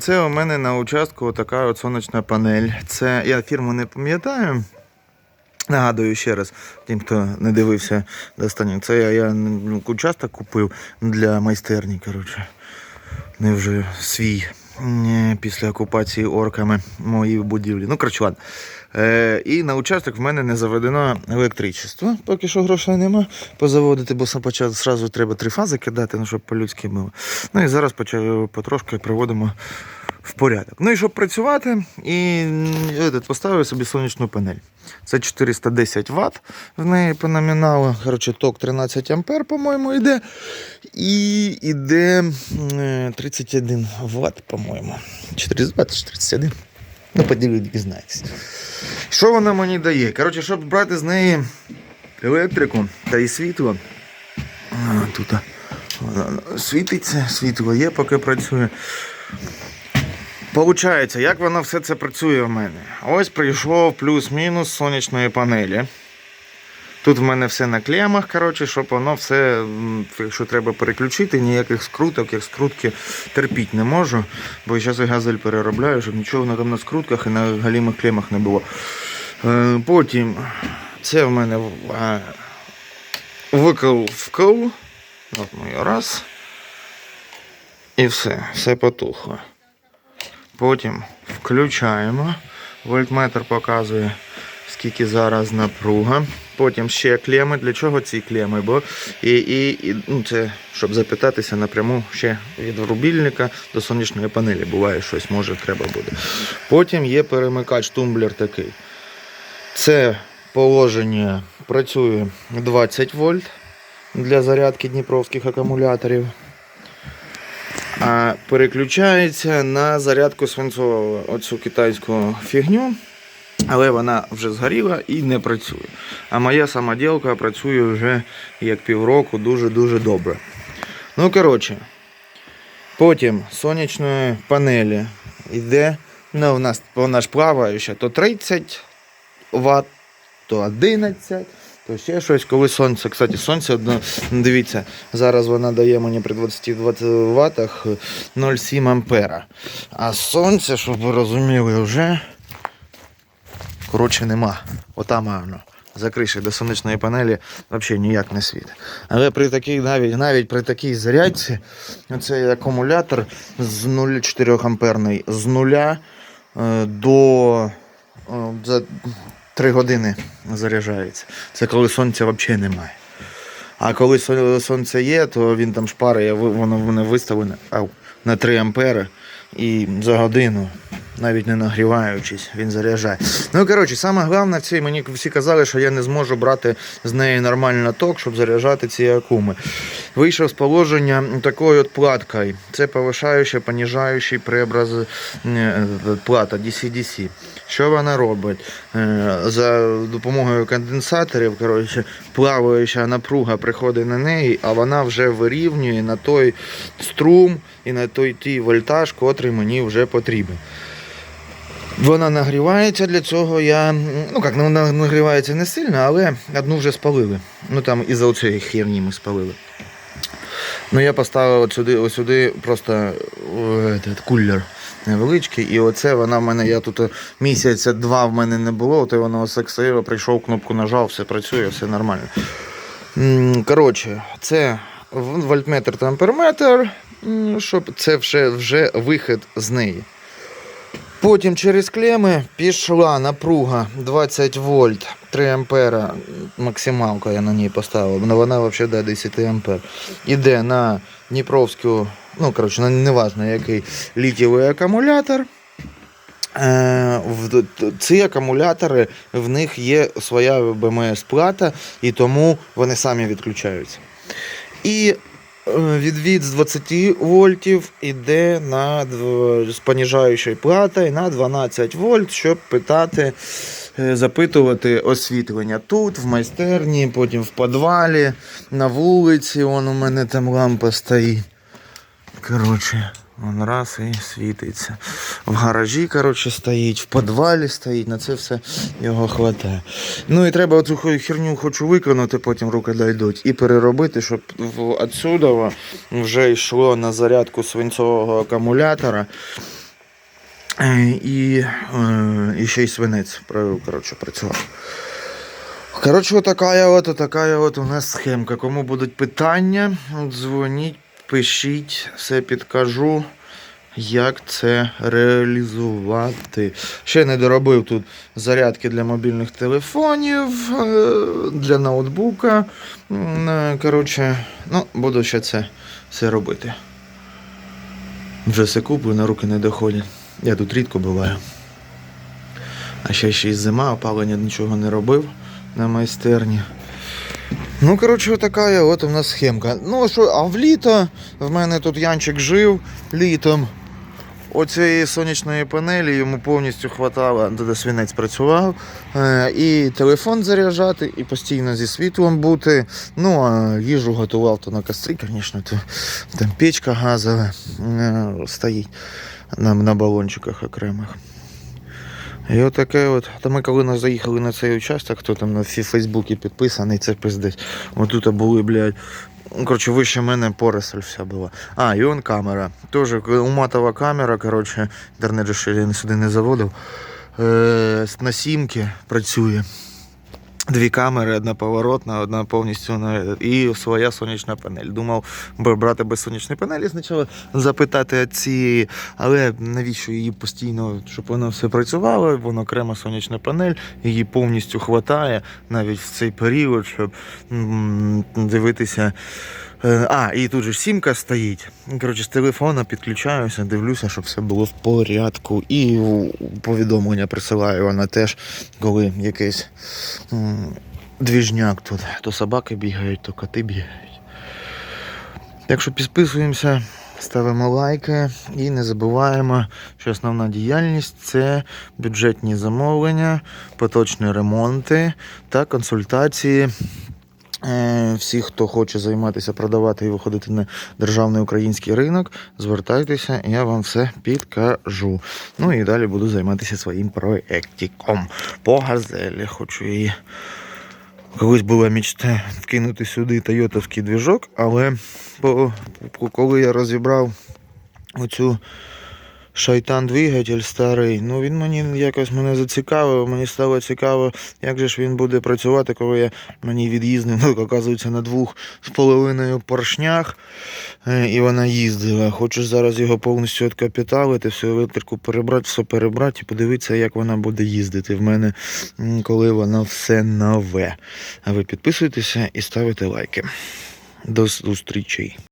Це у мене на участку така от сонячна панель. Це я фірму не пам'ятаю. Нагадую ще раз, тим, хто не дивився до останнього. Це я, я ну, участок купив для майстерні. Коротше. Не вже свій після окупації орками моїй будівлі. Ну, коротше, ладно. Е, і на участок в мене не заведено електричество. Поки що грошей нема позаводити, бо сам почав зразу треба три фази кидати, ну, щоб по-людськи було. Ну і зараз почав потрошки приводимо в порядок. Ну і щоб працювати, і этот, поставив собі сонячну панель. Це 410 Вт в неї по номіналу. Коротше, ток 13 ампер, по-моєму, йде. І йде 31 Вт, по-моєму. 420 чи 31. Ну, поділю, дізнаєтесь. Що вона мені дає? Коротше, щоб брати з неї електрику та і світло. А, тут а, світиться, світло є, поки працює. Получається, як воно все це працює в мене? Ось прийшов плюс-мінус сонячної панелі. Тут в мене все на клемах, коротше, щоб воно все, якщо треба переключити, ніяких скруток, як скрутки терпіти не можу. Бо зараз я газель переробляю, щоб нічого там на скрутках і на галімих клемах не було. Е, Потім це в мене викол вкл. От моє раз. І все, все потухло. Потім включаємо. Вольтметр показує, скільки зараз напруга. Потім ще клеми. Для чого ці клеми? Бо і, і, і ну, це щоб запитатися напряму ще від рубільника до сонячної панелі. Буває щось, може треба буде. Потім є перемикач тумблер такий. Це положення працює 20 вольт для зарядки дніпровських акумуляторів а переключається на зарядку свинцового оцю китайську фігню, але вона вже згоріла і не працює. А моя самоділка працює вже як півроку дуже-дуже добре. Ну, коротше, потім сонячної панелі йде, ну, у нас вона ж плаваюча, то 30 Вт, то 11. То ще щось, коли сонце, кстати, сонце, дивіться, зараз вона дає мені при 20 ватах 0,7 ампера. А сонце, щоб ви розуміли, вже коротше нема. Отам воно. За до сонячної панелі взагалі ніяк не світить. Але при такій, навіть, навіть при такій зарядці, цей акумулятор з 0,4 амперний з нуля е, до е, за 3 години заряджається. Це коли сонця взагалі немає. А коли сонце є, то він там шпарить, воно воно виставлене на 3 ампери і за годину, навіть не нагріваючись, він заряджає. Ну коротше, саме головне в цій, мені всі казали, що я не зможу брати з неї нормально ток, щоб заряджати ці акуми. Вийшов з положення такою от платкою. Це повишаюча, понижаючий преобраз е, плата DC-DC. Що вона робить? Е, За допомогою конденсаторів, коротше, плаваюча напруга приходить на неї, а вона вже вирівнює на той струм і на той ті вольтаж, котрий мені вже потрібен. Вона нагрівається для цього. Я ну як вона нагрівається не сильно, але одну вже спалили. Ну там із-за цієї херні ми спалили. Ну я поставив от сюди, ось сюди просто е, этот, кулер невеличкий. І оце вона в мене, я тут місяця два в мене не було, от воно ось прийшов, кнопку нажав, все працює, все нормально. Коротше, це вольтметр та щоб це вже, вже вихід з неї. Потім через клеми пішла напруга 20 вольт, 3 ампера, максималка я на ній поставив, але вона взагалі до 10 ампер. Іде на Дніпровську, ну коротше, неважно який літієвий акумулятор. Е, Ці акумулятори, в них є своя БМС плата, і тому вони самі відключаються. І відвід з 20 вольтів іде на з поніжаючою платою на 12 вольт, щоб питати, е, запитувати освітлення тут, в майстерні, потім в підвалі, на вулиці. Вон у мене там лампа стоїть. Коротше, он раз і світиться. В гаражі, коротше, стоїть, в підвалі стоїть, на це все його хватає. Ну і треба цю херню хочу виконати, потім руки дійдуть, і переробити, щоб в- отсюда вже йшло на зарядку свинцового акумулятора. Е, І, е, і ще й свинець коротше, працював. Коротше, отака от, отака от у нас схемка. Кому будуть питання, дзвоніть, пишіть, все підкажу, як це реалізувати. Ще не доробив тут зарядки для мобільних телефонів, е, для ноутбука. Е, Коротше, ну, буду ще це все робити. Вже все куплю, на руки не доходять. Я тут рідко буваю. А ще ще й зима, опалення нічого не робив на майстерні. Ну, коротше, така от у нас схемка. Ну, а що, а в літо в мене тут Янчик жив літом. Оцієї сонячної панелі йому повністю хватало, де свінець працював. Е, і телефон заряджати, і постійно зі світлом бути. Ну, а їжу готував то на кострі, звісно, то там печка газова е, стоїть на, на балончиках окремих. І отаке от. Та ми коли нас заїхали на цей участок, хто там на всі Фейсбуці підписаний, це пиздець. Отут були, блядь. Ну, коротше, вище мене поросль вся була. А, і он камера. Тоже уматова камера, коротше, інтернет ще я сюди не заводив. Е, на сімки працює. Дві камери, одна поворотна, одна повністю на і своя сонячна панель. Думав брати без сонячної панелі спочатку запитати цієї, але навіщо її постійно, щоб воно все працювало, воно окрема сонячна панель, її повністю хватає навіть в цей період, щоб дивитися. Е, А, і тут же сімка стоїть. Коротше, з телефона підключаюся, дивлюся, щоб все було в порядку. І повідомлення присилаю вона теж, коли якийсь двіжняк тут. То собаки бігають, то коти бігають. Так що підписуємося, ставимо лайки і не забуваємо, що основна діяльність це бюджетні замовлення, поточні ремонти та консультації. Е, Всі, хто хоче займатися, продавати і виходити на державний український ринок, звертайтеся, я вам все підкажу. Ну і далі буду займатися своїм проєктиком по газелі. Хочу її. Колись була мечта вкинути сюди тойотовський двіжок, але коли я розібрав оцю шайтан двигатель старий, ну він мені якось мене зацікавив. Мені стало цікаво, як же ж він буде працювати, коли я мені від'їздив, ну, оказується, на двох з половиною поршнях, е, і вона їздила. Хочу зараз його повністю відкапіталити, всю електрику перебрати, все перебрати і подивитися, як вона буде їздити в мене, коли воно все нове. А ви підписуйтеся і ставите лайки. До зустрічей.